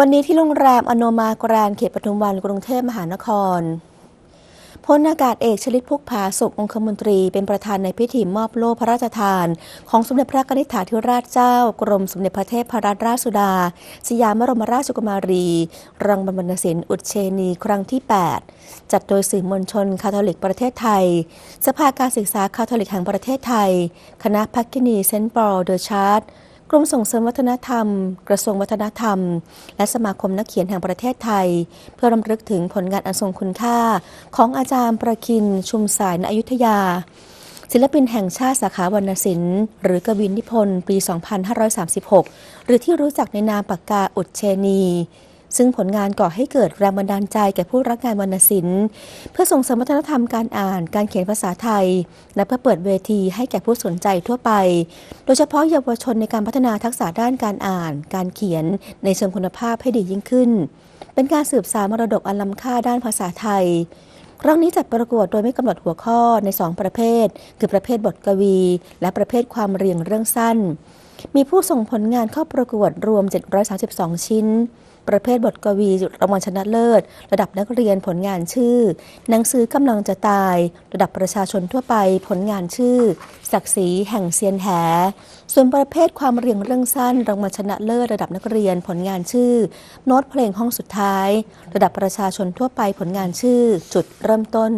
วันนี้ที่โรงแรมอโนมาแกรนเขตปทุมวันกรุงเทพมหานครพลอากาศเอกชลิตพุกผาสุของคมนตรีเป็นประธานในพิธีมอบโล่พระราชทาน ของสมเด็จพระนิธิถาธิราชเจ้า กรมสมเด็จพระเทพรัตนราชสุดา สยามบรมราชกุมารี รังบรรณศิลป์อุดเชนีครั้งที่ 8 จัดโดยสื่อมวลชนคาทอลิกประเทศไทย สภาการศึกษาคาทอลิกแห่งประเทศไทย คณะพักกินีเซนต์ปอลเดอชาร์ด กรมส่งเสริมวัฒนธรรม กระทรวงวัฒนธรรม และสมาคมนักเขียนแห่งประเทศไทย เพื่อรำลึกถึงผลงานอันทรงคุณค่า ของอาจารย์ประคิน ชุมสายนอยุธยา ศิลปินแห่งชาติสาขาวรรณศิลป์ หรือกวินนิพนธ์ปี 2536 หรือที่รู้จักในนามปากกาอุดเชนี ซึ่งผลงานก่อให้เกิดแรงบันดาลใจแก่ผู้รักงานวรรณศิลป์ เพื่อส่งเสริมวัฒนธรรมการอ่านการเขียนภาษาไทย และเพื่อเปิดเวทีให้แก่ผู้สนใจทั่วไป โดยเฉพาะเยาวชนในการพัฒนาทักษะด้านการอ่าน การเขียนในเชิงคุณภาพให้ดียิ่งขึ้น เป็นการสืบสานมรดกอันล้ำค่าด้านภาษาไทยครั้งนี้จัดประกวดโดยไม่กำหนดหัวข้อใน 2 ประเภท คือประเภทบทกวี และประเภทความเรียงเรื่องสั้น มีผู้ส่งผลงานเข้าประกวดรวม 732 ชิ้น ประเภทบทกวีรางวัลชนะเลิศ ระดับนักเรียนผลงานชื่อ หนังสือกำลังจะตาย ระดับประชาชนทั่วไปผลงานชื่อ ศักดิ์ศรีแห่งเซียนแห ส่วนประเภทความเรียงเรื่องสั้นรางวัลชนะเลิศ ระดับนักเรียนผลงานชื่อ โน้ตเพลงห้องสุดท้าย ระดับประชาชนทั่วไปผลงานชื่อ จุดเริ่มต้น